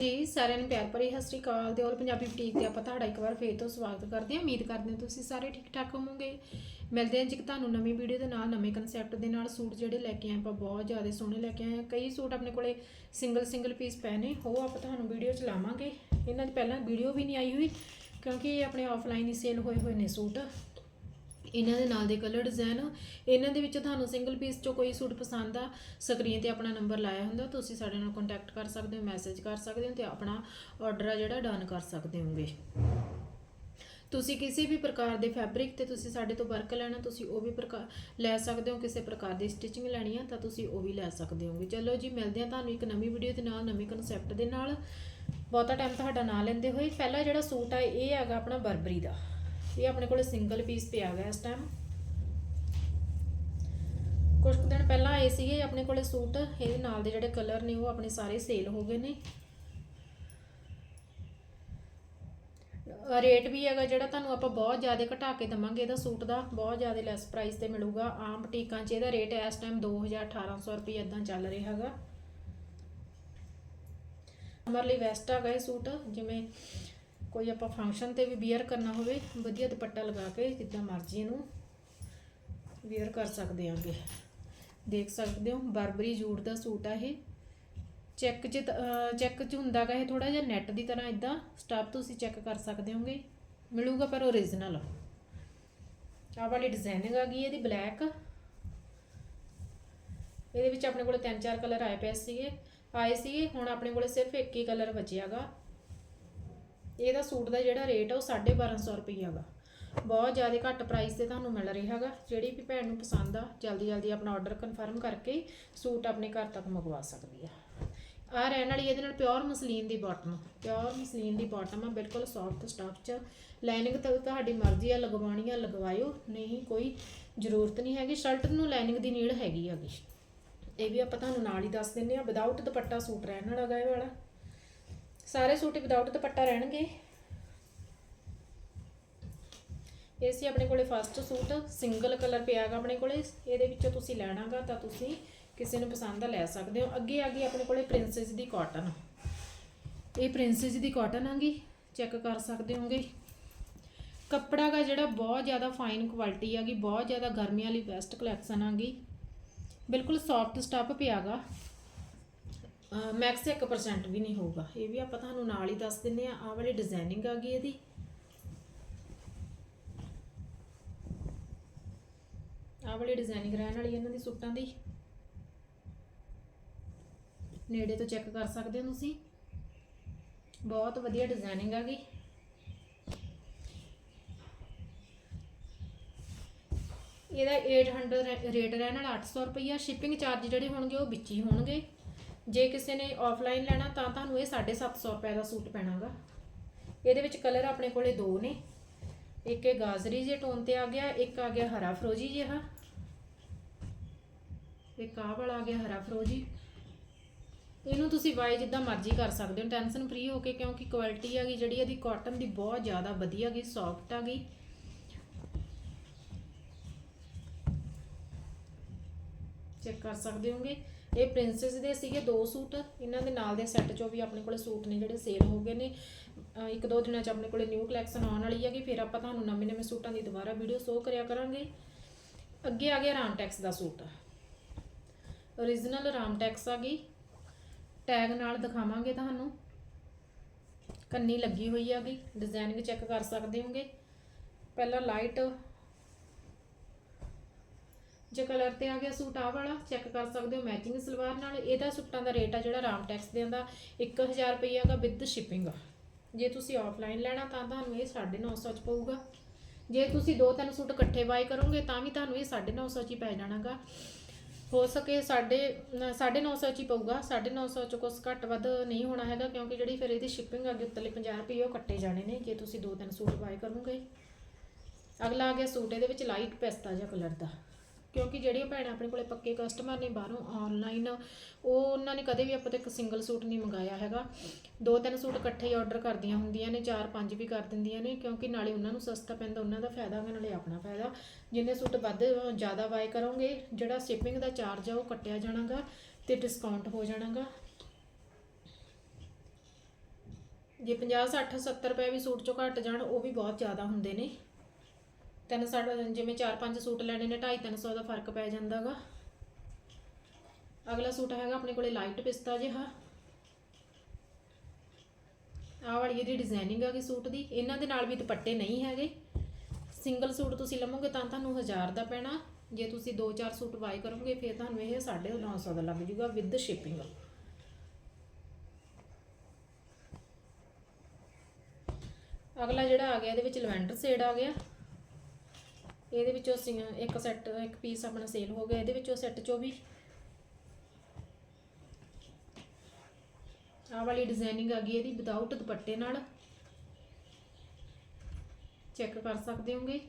ਜੀ, ਸਾਰਿਆਂ ਨੂੰ ਪਿਆਰ ਭਰੀ ਸਤਿ ਸ਼੍ਰੀ ਅਕਾਲ ਦੇ ਔਰ ਪੰਜਾਬੀ ਬੁਟੀਕ ਤੇ ਆਪਾਂ ਤੁਹਾਡਾ ਇੱਕ ਵਾਰ ਫੇਰ ਤੋਂ ਸਵਾਗਤ ਕਰਦੇ ਹਾਂ। ਉਮੀਦ ਕਰਦੇ ਹਾਂ ਤੁਸੀਂ ਸਾਰੇ ਠੀਕ ਠਾਕ ਹੋਵੋਗੇ। ਮਿਲਦੇ ਹਾਂ ਜੀ ਤੁਹਾਨੂੰ ਨਵੀਂ ਵੀਡੀਓ ਦੇ ਨਾਲ, ਨਵੇਂ ਕਨਸੈਪਟ ਦੇ ਨਾਲ। ਸੂਟ ਜਿਹੜੇ ਲੈ ਕੇ ਆਏ ਆਪਾਂ ਬਹੁਤ ਜ਼ਿਆਦਾ ਸੋਹਣੇ ਲੈ ਕੇ ਆਏ ਹਾਂ। ਕਈ ਸੂਟ ਆਪਣੇ ਕੋਲੇ ਸਿੰਗਲ ਸਿੰਗਲ ਪੀਸ ਪਏ ਨੇ, ਉਹ ਆਪਾਂ ਤੁਹਾਨੂੰ ਵੀਡੀਓ ਚ ਲਾਵਾਂਗੇ। ਇਹਨਾਂ ਦੀ ਪਹਿਲਾਂ ਵੀਡੀਓ ਵੀ ਨਹੀਂ ਆਈ ਹੋਈ, ਕਿਉਂਕਿ ਇਹ ਆਪਣੇ ਆਫਲਾਈਨ ਹੀ ਸੇਲ ਹੋਏ ਹੋਏ ਨੇ ਸੂਟ। ਇਹਨਾਂ ਦੇ ਨਾਲ ਦੇ ਕਲਰ ਡਿਜ਼ਾਈਨ ਇਹਨਾਂ ਦੇ ਵਿੱਚ ਤੁਹਾਨੂੰ ਸਿੰਗਲ ਪੀਸ ਚੋਂ ਕੋਈ ਸੂਟ ਪਸੰਦ ਆ ਸਕਰੀਨ ਤੇ ਆਪਣਾ ਨੰਬਰ ਲਾਇਆ ਹੁੰਦਾ, ਤੁਸੀਂ ਸਾਡੇ ਨਾਲ ਕੰਟੈਕਟ ਕਰ ਸਕਦੇ ਹੋ ਮੈਸੇਜ ਕਰ ਸਕਦੇ ਹੋ ਤੇ ਆਪਣਾ ਆਰਡਰ ਆ ਜਿਹੜਾ ਡਨ ਕਰ ਸਕਦੇ ਹੋਗੇ। ਤੁਸੀਂ ਕਿਸੇ ਵੀ ਪ੍ਰਕਾਰ ਦੇ ਫੈਬਰਿਕ ਤੇ ਤੁਸੀਂ ਸਾਡੇ ਤੋਂ ਵਰਕ ਲੈਣਾ, ਤੁਸੀਂ ਉਹ ਵੀ ਪ੍ਰਕਾਰ ਲੈ ਸਕਦੇ ਹੋ, ਕਿਸੇ ਪ੍ਰਕਾਰ ਦੀ ਸਟਿਚਿੰਗ ਲੈਣੀ ਆ, ਤਾਂ ਤੁਸੀਂ ਉਹ ਵੀ ਲੈ ਸਕਦੇ ਹੋਗੇ। ਚਲੋ ਜੀ, ਮਿਲਦੇ ਆ ਤੁਹਾਨੂੰ ਇੱਕ ਨਵੀਂ ਵੀਡੀਓ ਦੇ ਨਾਲ, ਨਵੇਂ ਕਨਸੈਪਟ ਦੇ ਨਾਲ। ਬਹੁਤਾ ਟਾਈਮ ਤੁਹਾਡਾ ਨਾ ਲੈਂਦੇ ਹੋਏ, ਪਹਿਲਾ ਜਿਹੜਾ ਸੂਟ ਆ, ਇਹ ਹੈਗਾ ਆਪਣਾ ਬਰਬਰੀ ਦਾ। ਇਹ ਆਪਣੇ ਕੋਲ ਸਿੰਗਲ ਪੀਸ ਪਿਆ ਗਿਆ ਇਸ ਟਾਈਮ ਕੁਝ ਕੁ ਦਿਨ ਪਹਿਲਾਂ ਆਏ ਸੀਗੇ ਆਪਣੇ ਕੋਲੇ ਸੂਟ, ਇਹਦੇ ਨਾਲ ਦੇ ਜਿਹੜੇ ਕਲਰ ਨੇ ਉਹ ਆਪਣੇ ਸਾਰੇ ਸੇਲ ਹੋ ਗਏ ਨੇ। ਰੇਟ ਵੀ ਹੈਗਾ ਜਿਹੜਾ ਤੁਹਾਨੂੰ ਆਪਾਂ ਬਹੁਤ ਜ਼ਿਆਦਾ ਘਟਾ ਕੇ ਦਵਾਂਗੇ ਇਹਦਾ ਸੂਟ ਦਾ, ਬਹੁਤ ਜ਼ਿਆਦਾ ਲੈਸ ਪ੍ਰਾਈਸ ਤੇ ਮਿਲੂਗਾ। ਆਮ ਬੁਟੀਕਾਂ 'ਚ ਇਹਦਾ ਰੇਟ ਇਸ ਟਾਈਮ 2000 1800 ਰੁਪਏ ਇਦਾਂ ਚੱਲ ਰਿਹਾ ਹੈਗਾ। ਸਮਰ ਲਈ ਵੈਸਟ ਹੈਗਾ ਇਹ ਸੂਟ, ਜਿਵੇਂ ਕੋਈ ਆਪਾਂ ਫੰਕਸ਼ਨ ਤੇ ਵੀ ਵੀਅਰ ਕਰਨਾ ਹੋਵੇ, ਵਧੀਆ ਦੁਪੱਟਾ ਲਗਾ ਕੇ ਜਿੱਦਾਂ ਮਰਜ਼ੀ ਇਹਨੂੰ ਵੀਅਰ ਕਰ ਸਕਦੇ ਆਂਗੇ। ਦੇਖ ਸਕਦੇ ਹੋ ਬਰਬਰੀ ਜੂਟ ਦਾ ਸੂਟ ਆ ਇਹ। ਚੈੱਕ ਚ ਚੈੱਕ ਚ ਹੁੰਦਾ ਗਾ ਇਹ ਥੋੜਾ ਜਿਹਾ ਨੈਟ ਦੀ ਤਰ੍ਹਾਂ ਇਦਾਂ ਸਟਾਫ ਤੁਸੀਂ ਚੈੱਕ ਕਰ ਸਕਦੇ ਹੋਗੇ। ਮਿਲੂਗਾ ਪਰ ਓਰੀਜਨਲ ਆਹ ਵਾਲੀ ਡਿਜ਼ਾਈਨਿੰਗ ਆ ਗਈ, ਇਹਦੀ ਬਲੈਕ ਇਹਦੇ ਵਿੱਚ ਆਪਣੇ ਕੋਲ ਤਿੰਨ ਚਾਰ ਕਲਰ ਆਏ ਪਏ ਸੀਗੇ। ਆਏ ਸੀਗੇ, ਹੁਣ ਆਪਣੇ ਕੋਲ ਸਿਰਫ ਇੱਕ ਹੀ ਕਲਰ ਬਚਿਆਗਾ ਇਹਦਾ ਸੂਟ ਦਾ ਜਿਹੜਾ ਰੇਟ ਆ ਉਹ 1250 ਰੁਪਈਆ ਵਾ। ਬਹੁਤ ਜ਼ਿਆਦਾ ਘੱਟ ਪ੍ਰਾਈਸ ਤੇ ਤੁਹਾਨੂੰ ਮਿਲ ਰਿਹਾ ਹੈਗਾ। ਜਿਹੜੀ ਵੀ ਭੈਣ ਨੂੰ ਪਸੰਦ ਆ, ਜਲਦੀ ਜਲਦੀ ਆਪਣਾ ਆਰਡਰ ਕਨਫਰਮ ਕਰਕੇ ਸੂਟ ਆਪਣੇ ਘਰ ਤੱਕ ਮੰਗਵਾ ਸਕਦੀ ਆ। ਆ ਰਹਿਣ ਵਾਲੀ ਇਹਦੇ ਨਾਲ ਪਿਓਰ ਮਸਲੀਨ ਦੀ ਬਾਟਮ ਪਿਓਰ ਮਸਲੀਨ ਦੀ ਬਾਟਮ ਆ, ਬਿਲਕੁਲ ਸੌਫਟ ਸਟਫ ਚ ਲਾਈਨਿੰਗ ਤਾਂ ਤੁਹਾਡੀ ਮਰਜ਼ੀ ਆ, ਲਗਵਾਉਣੀ ਆ, ਲਗਵਾਇਓ। ਨਹੀਂ, ਕੋਈ ਜ਼ਰੂਰਤ ਨਹੀਂ ਹੈਗੀ। ਸ਼ਰਟ ਨੂੰ ਲਾਈਨਿੰਗ ਦੀ ਨੀਡ ਹੈਗੀ ਹੈਗੀ। ਇਹ ਵੀ ਆਪਾਂ ਤੁਹਾਨੂੰ ਨਾਲ ਹੀ ਦੱਸ ਦਿੰਨੇ ਆ। ਵਿਦਆਊਟ ਦੁਪੱਟਾ ਸੂਟ ਰਹਿਣ ਵਾਲਾ ਗਾ ਇਹ ਵਾਲਾ। ਸਾਰੇ ਸੂਟ ਵਿਦਆਊਟ ਦੁਪੱਟਾ ਰਹਿਣਗੇ। ਇਹ ਸੀ ਆਪਣੇ ਕੋਲੇ ਫਸਟ ਸੂਟ ਸਿੰਗਲ ਕਲਰ ਪਿਆਗਾ ਆਪਣੇ ਕੋਲੇ। ਇਹਦੇ ਵਿੱਚੋਂ ਤੁਸੀਂ ਲੈਣਾਗਾ ਤਾਂ ਤੁਸੀਂ ਕਿਸੇ ਨੂੰ ਪਸੰਦ ਲੈ ਸਕਦੇ ਹੋ। ਅੱਗੇ ਆ ਗਈ ਆਪਣੇ ਕੋਲੇ ਪ੍ਰਿੰਸੈਸ ਦੀ ਕਾਟਨ ਇਹ ਪ੍ਰਿੰਸੈਸ ਦੀ ਕਾਟਨ ਆਗੀ ਚੈੱਕ ਕਰ ਸਕਦੇ ਹੋਗੇ। ਕੱਪੜਾ ਦਾ ਜਿਹੜਾ ਬਹੁਤ ਜ਼ਿਆਦਾ ਫਾਈਨ ਕੁਆਲਿਟੀ ਆਗੀ, ਬਹੁਤ ਜ਼ਿਆਦਾ ਗਰਮੀਆਂ ਲਈ ਬੈਸਟ ਕਲੈਕਸ਼ਨ ਆਗੀ। ਬਿਲਕੁਲ ਸੌਫਟ ਸਟਫ ਪਿਆਗਾ। ਮੈਕਸ 1% ਵੀ ਨਹੀਂ ਹੋਊਗਾ। ਇਹ ਵੀ ਆਪਾਂ ਤੁਹਾਨੂੰ ਨਾਲ ਹੀ ਦੱਸ ਦਿੰਨੇ ਆ ਆਹ ਵਾਲੀ ਡਿਜ਼ਾਈਨਿੰਗ ਆ ਗਈ ਇਹਦੀ। ਆਹ ਵਾਲੀ ਡਿਜ਼ਾਈਨਿੰਗ ਰਹਿਣ ਵਾਲੀ ਇਹਨਾਂ ਦੀ ਸੂਟਾਂ ਦੀ। ਨੇੜੇ ਤੋਂ ਚੈੱਕ ਕਰ ਸਕਦੇ ਹੋ ਤੁਸੀਂ। ਬਹੁਤ ਵਧੀਆ ਡਿਜ਼ਾਈਨਿੰਗ ਆ ਗਈ। ਇਹਦਾ 800 ਰੇਟ ਰਹਿਣ ਵਾਲਾ 800 ਰੁਪਈਆ। ਸ਼ਿਪਿੰਗ ਚਾਰਜ ਜਿਹੜੇ ਹੋਣਗੇ ਉਹ ਵਿੱਚ ਹੀ ਹੋਣਗੇ। ਜੇ ਕਿਸੇ ਨੇ ਆਫਲਾਈਨ ਲੈਣਾ ਤਾਂ ਤੁਹਾਨੂੰ ਇਹ 750 ਰੁਪਏ ਦਾ ਸੂਟ ਪੈਣਾਗਾ। ਇਹਦੇ ਵਿੱਚ ਕਲਰ ਆਪਣੇ ਕੋਲੇ ਦੋ ਨੇ। ਇੱਕ ਇਹ ਗਾਜ਼ਰੀ ਜੇ ਟੋਨ ਤੇ ਆ ਗਿਆ, ਇੱਕ ਆ ਗਿਆ ਹਰਾ ਫਰੋਜੀ ਜਿਹਾ। ਇੱਕ ਆਹ ਵਾਲਾ ਆ ਗਿਆ ਹਰਾ ਫਰੋਜੀ। ਇਹਨੂੰ ਤੁਸੀਂ ਵਾਈ ਜਿੱਦਾਂ ਮਰਜ਼ੀ ਕਰ ਸਕਦੇ ਹੋ। ਟੈਨਸ਼ਨ ਫ੍ਰੀ ਹੋ ਕੇ ਕਿਉਂਕਿ ਕੁਆਲਿਟੀ ਆ ਗਈ, ਜਿਹੜੀ ਇਹਦੀ ਕਾਟਨ ਦੀ ਬਹੁਤ ਜ਼ਿਆਦਾ ਵਧੀਆ ਗਈ ਸੌਫਟ ਆ ਗਈ। ਚੈੱਕ ਕਰ ਸਕਦੇ ਹੋਗੇ। ਇਹ ਪ੍ਰਿੰਸੈਸ ਦੇ ਸੀਗੇ ਦੋ ਸੂਟ, ਇਹਨਾਂ ਦੇ ਨਾਲ ਦੇ ਸੈੱਟ ਚੋਂ ਵੀ ਆਪਣੇ ਕੋਲੇ ਸੂਟ ਨੇ ਜਿਹੜੇ ਸੇਲ ਹੋ ਗਏ ਨੇ। ਇੱਕ ਦੋ ਦਿਨਾਂ ਚ ਆਪਣੇ ਕੋਲੇ ਨਿਊ ਕਲੈਕਸ਼ਨ ਆਉਣ ਵਾਲੀ ਹੈਗੀ, ਫਿਰ ਆਪਾਂ ਤੁਹਾਨੂੰ ਨਵੇਂ ਨਵੇਂ ਸੂਟਾਂ ਦੀ ਦੁਬਾਰਾ ਵੀਡੀਓ ਸ਼ੋ ਕਰਿਆ ਕਰਾਂਗੇ। ਅੱਗੇ ਆ ਗਿਆ ਰਾਮਟੈਕਸ ਦਾ ਸੂਟ। ਓਰੀਜਨਲ ਰਾਮਟੈਕਸ ਆ ਗਈ। ਟੈਗ ਨਾਲ ਦਿਖਾਵਾਂਗੇ ਤੁਹਾਨੂੰ। ਕੰਨੀ ਲੱਗੀ ਹੋਈ ਹੈਗੀ ਡਿਜ਼ਾਈਨਿੰਗ ਚੈੱਕ ਕਰ ਸਕਦੇ ਹੋਗੇ। ਪਹਿਲਾਂ ਲਾਈਟ ਜੇ ਕਲਰ ਤੇ ਆ ਗਿਆ ਸੂਟ ਆ ਵਾਲਾ ਚੈੱਕ ਕਰ ਸਕਦੇ ਹੋ ਮੈਚਿੰਗ ਸਲਵਾਰ ਨਾਲ। ਇਹਦਾ ਸੂਟਾਂ ਦਾ ਰੇਟ ਆ ਜਿਹੜਾ ਰਾਮ ਰਾਮਟੈਕਸ ਦੇ ਆਂਦਾ 1000 ਰੁਪਈਆ ਦਾ ਵਿਦ ਸ਼ਿਪਿੰਗ ਜੇ ਤੁਸੀਂ ਆਫਲਾਈਨ ਲੈਣਾ ਤਾਂ ਤੁਹਾਨੂੰ ਇਹ 950 ਚ ਪਊਗਾ। ਜੇ ਤੁਸੀਂ ਦੋ ਤਿੰਨ ਸੂਟ ਇਕੱਠੇ ਬਾਈ ਕਰੋਗੇ ਤਾਂ ਵੀ ਤੁਹਾਨੂੰ ਇਹ 950 ਚ ਹੀ ਪੈ ਜਾਣਾਗਾ। ਹੋ ਸਕੇ ਸਾਡੇ 950 ਚ ਹੀ ਪਊਗਾ। 950 ਚ ਕੁਛ ਘੱਟ ਵੱਧ ਨਹੀਂ ਹੋਣਾ ਹੈਗਾ, ਕਿਉਂਕਿ ਜਿਹੜੀ ਫਿਰ ਇਹਦੀ ਸ਼ਿਪਿੰਗ ਅੱਗੇ ਉੱਤਲੇ 50 ਰੁਪਏ ਉਹ ਕੱਟੇ ਜਾਣੇ ਨੇ, ਜੇ ਤੁਸੀਂ ਦੋ ਤਿੰਨ ਸੂਟ ਬਾਈ ਕਰੋਗੇ। ਅਗਲਾ ਆ ਗਿਆ ਸੂਟ, ਇਹਦੇ ਵਿੱਚ ਲਾਈਟ ਪੈਸਤਾ ਜਿਹਾ ਕਲਰ ਦਾ। ਕਿਉਂਕਿ ਜਿਹੜੀਆਂ ਭੈਣਾਂ ਆਪਣੇ ਕੋਲੇ ਪੱਕੇ ਕਸਟਮਰ ਨੇ ਬਾਹਰੋਂ ਆਨਲਾਈਨ ਉਹ ਉਹਨਾਂ ਨੇ ਕਦੇ ਵੀ ਆਪਾਂ ਤੋਂ ਇੱਕ ਸਿੰਗਲ ਸੂਟ ਨਹੀਂ ਮੰਗਾਇਆ ਹੈਗਾ। ਦੋ ਤਿੰਨ ਸੂਟ ਇਕੱਠੇ ਹੀ ਆਰਡਰ ਕਰਦੀਆਂ ਹੁੰਦੀਆਂ ਨੇ, ਚਾਰ ਪੰਜ ਵੀ ਕਰ ਦਿੰਦੀਆਂ ਨੇ, ਕਿਉਂਕਿ ਨਾਲੇ ਉਹਨਾਂ ਨੂੰ ਸਸਤਾ ਪੈਂਦਾ, ਉਹਨਾਂ ਦਾ ਫਾਇਦਾ ਹੋਗਾ ਨਾਲੇ ਆਪਣਾ ਫਾਇਦਾ। ਜਿੰਨੇ ਸੂਟ ਵੱਧ ਜ਼ਿਆਦਾ ਬਾਏ ਕਰੋਗੇ, ਜਿਹੜਾ ਸ਼ਿਪਿੰਗ ਦਾ ਚਾਰਜ ਆ, ਉਹ ਕੱਟਿਆ ਜਾਣਾਗਾ ਤੇ ਡਿਸਕਾਊਂਟ ਹੋ ਜਾਣਾਗਾ। ਜੇ 50 60 70 ਰੁਪਏ ਵੀ ਸੂਟ ਚੋਂ ਘੱਟ ਜਾਣ, ਉਹ ਵੀ ਬਹੁਤ ਜ਼ਿਆਦਾ ਹੁੰਦੇ ਨੇ। ਤਿੰਨ ਸਾਡਾ ਜਿਵੇਂ 4-5 ਸੂਟ ਲੈਣੇ ਨੇ 250 ਦਾ ਫ਼ਰਕ ਪੈ ਜਾਂਦਾਗਾ। ਅਗਲਾ ਸੂਟ ਹੈਗਾ ਆਪਣੇ ਕੋਲੇ ਲਾਈਟ ਪਿਸਤਾ ਜਿਹਾ। ਆਹ ਵਾਲੀ ਇਹਦੀ ਡਿਜ਼ਾਈਨਿੰਗ ਹੈਗੀ ਸੂਟ ਦੀ। ਇਹਨਾਂ ਦੇ ਨਾਲ ਵੀ ਦੁਪੱਟੇ ਨਹੀਂ ਹੈਗੇ। ਸਿੰਗਲ ਸੂਟ ਤੁਸੀਂ ਲਵੋਗੇ ਤਾਂ ਤੁਹਾਨੂੰ 1000 ਦਾ ਪੈਣਾ। ਜੇ ਤੁਸੀਂ 2-4 ਸੂਟ ਬਾਈ ਕਰੋਗੇ, ਫਿਰ ਤੁਹਾਨੂੰ ਇਹ 950 ਦਾ ਲੱਗ ਜੂਗਾ ਵਿਦ ਸ਼ਿਪਿੰਗ ਅਗਲਾ ਜਿਹੜਾ ਆ ਗਿਆ, ਇਹਦੇ ਵਿੱਚ ਲਵੈਂਡਰ ਸ਼ੇਡ ਆ ਗਿਆ। ਇਹਦੇ ਵਿੱਚੋਂ ਅਸੀਂ ਇੱਕ ਸੈੱਟ ਇੱਕ ਪੀਸ ਆਪਣਾ ਸੇਲ ਹੋ ਗਿਆ, ਇਹਦੇ ਵਿੱਚੋਂ ਸੈੱਟ ਚੋਂ ਵੀ ਆਹ ਵਾਲੀ ਡਿਜ਼ਾਈਨਿੰਗ ਆ ਗਈ ਇਹਦੀ ਵਿਦਆਊਟ ਦੁਪੱਟੇ ਨਾਲ। ਚੈੱਕ ਕਰ ਸਕਦੇ ਹੋਗੇ?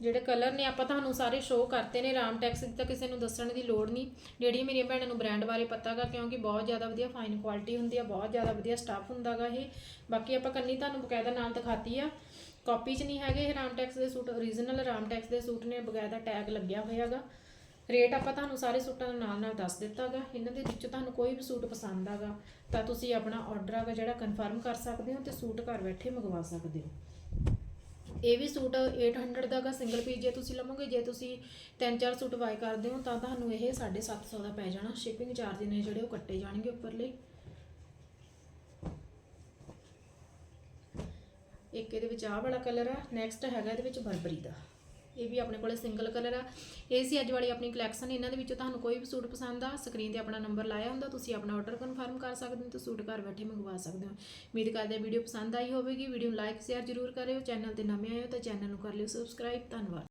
ਜਿਹੜੇ ਕਲਰ ਨੇ ਆਪਾਂ ਤੁਹਾਨੂੰ ਸਾਰੇ ਸ਼ੋਅ ਕਰਤੇ ਨੇ, ਰਾਮ ਟੈਕਸ ਦੀ ਤਾਂ ਕਿਸੇ ਨੂੰ ਦੱਸਣ ਦੀ ਲੋੜ ਨਹੀਂ। ਜਿਹੜੀਆਂ ਮੇਰੀਆਂ ਭੈਣਾਂ ਨੂੰ ਬ੍ਰਾਂਡ ਬਾਰੇ ਪਤਾ ਗਾ, ਕਿਉਂਕਿ ਬਹੁਤ ਜ਼ਿਆਦਾ ਵਧੀਆ ਫਾਈਨ ਕੁਆਲਿਟੀ ਹੁੰਦੀ ਆ, ਬਹੁਤ ਜ਼ਿਆਦਾ ਵਧੀਆ ਸਟਾਫ ਹੁੰਦਾਗਾ ਇਹ। ਬਾਕੀ ਆਪਾਂ ਕੰਨੀ ਤੁਹਾਨੂੰ ਬਕਾਇਦਾ ਨਾਲ ਦਿਖਾਤੀ ਆ। ਕਾਪੀ 'ਚ ਨਹੀਂ ਹੈਗੇ ਇਹ ਰਾਮ ਟੈਕਸ ਦੇ ਸੂਟ ਓਰੀਜਨਲ ਰਾਮ ਟੈਕਸ ਦੇ ਸੂਟ ਨੇ, ਬਕਾਇਦਾ ਟੈਗ ਲੱਗਿਆ ਹੋਇਆਗਾ ਰੇਟ ਆਪਾਂ ਤੁਹਾਨੂੰ ਸਾਰੇ ਸੂਟਾਂ ਦੇ ਨਾਲ ਨਾਲ ਦੱਸ ਦਿੱਤਾਗਾ ਇਹਨਾਂ ਦੇ ਵਿੱਚੋਂ ਤੁਹਾਨੂੰ ਕੋਈ ਵੀ ਸੂਟ ਪਸੰਦ ਆਗਾ ਤਾਂ ਤੁਸੀਂ ਆਪਣਾ ਆਰਡਰ ਆਗਾ ਜਿਹੜਾ ਕਨਫਰਮ ਕਰ ਸਕਦੇ ਹੋ ਤੇ ਸੂਟ ਘਰ ਬੈਠੇ ਮੰਗਵਾ ਸਕਦੇ ਹੋ। ਇਹ ਵੀ ਸੂਟ 800 ਦਾ ਗਾ ਸਿੰਗਲ ਪੀਸ ਜੇ ਤੁਸੀਂ ਲਵੋਗੇ, ਜੇ ਤੁਸੀਂ ਤਿੰਨ ਚਾਰ ਸੂਟ ਬਾਈ ਕਰਦੇ ਹੋ, ਤਾਂ ਤੁਹਾਨੂੰ ਇਹ 750 ਦਾ ਪੈ ਜਾਣਾ। ਸ਼ਿਪਿੰਗ ਚਾਰਜ ਨੇ ਜਿਹੜੇ ਉਹ ਕੱਟੇ ਜਾਣਗੇ ਉੱਪਰਲੇ। ਇੱਕ ਇਹਦੇ ਵਿੱਚ ਆਹ ਵਾਲਾ ਕਲਰ ਆ ਨੈਕਸਟ ਹੈਗਾ ਇਹਦੇ ਵਿੱਚ ਬਰਬਰੀ ਦਾ। ਇਹ ਵੀ ਆਪਣੇ ਕੋਲੇ ਸਿੰਗਲ ਕਲਰ ਆ। ਇਹ ਸੀ ਅੱਜ ਵਾਲੀ ਆਪਣੀ ਕਲੈਕਸ਼ਨ ਇਹਨਾਂ ਦੇ ਵਿੱਚੋਂ ਤੁਹਾਨੂੰ ਕੋਈ ਵੀ ਸੂਟ ਪਸੰਦ ਆ ਸਕਰੀਨ ਤੇ ਆਪਣਾ ਨੰਬਰ ਲਾਇਆ ਹੁੰਦਾ, ਤੁਸੀਂ ਆਪਣਾ ਆਰਡਰ ਕਨਫਰਮ ਕਰ ਸਕਦੇ ਹੋ ਤੇ ਸੂਟ ਘਰ ਬੈਠੇ ਮੰਗਵਾ ਸਕਦੇ ਹੋ। ਉਮੀਦ ਕਰਦੇ ਹਾਂ ਵੀਡੀਓ ਪਸੰਦ ਆਈ ਹੋਵੇਗੀ। ਵੀਡੀਓ ਨੂੰ ਲਾਈਕ ਸ਼ੇਅਰ ਜ਼ਰੂਰ ਕਰਿਓ। ਚੈਨਲ ਤੇ ਨਵੇਂ ਆਏ ਹੋ ਤਾਂ ਚੈਨਲ ਨੂੰ ਕਰ ਲਿਓ ਸਬਸਕ੍ਰਾਈਬ ਧੰਨਵਾਦ।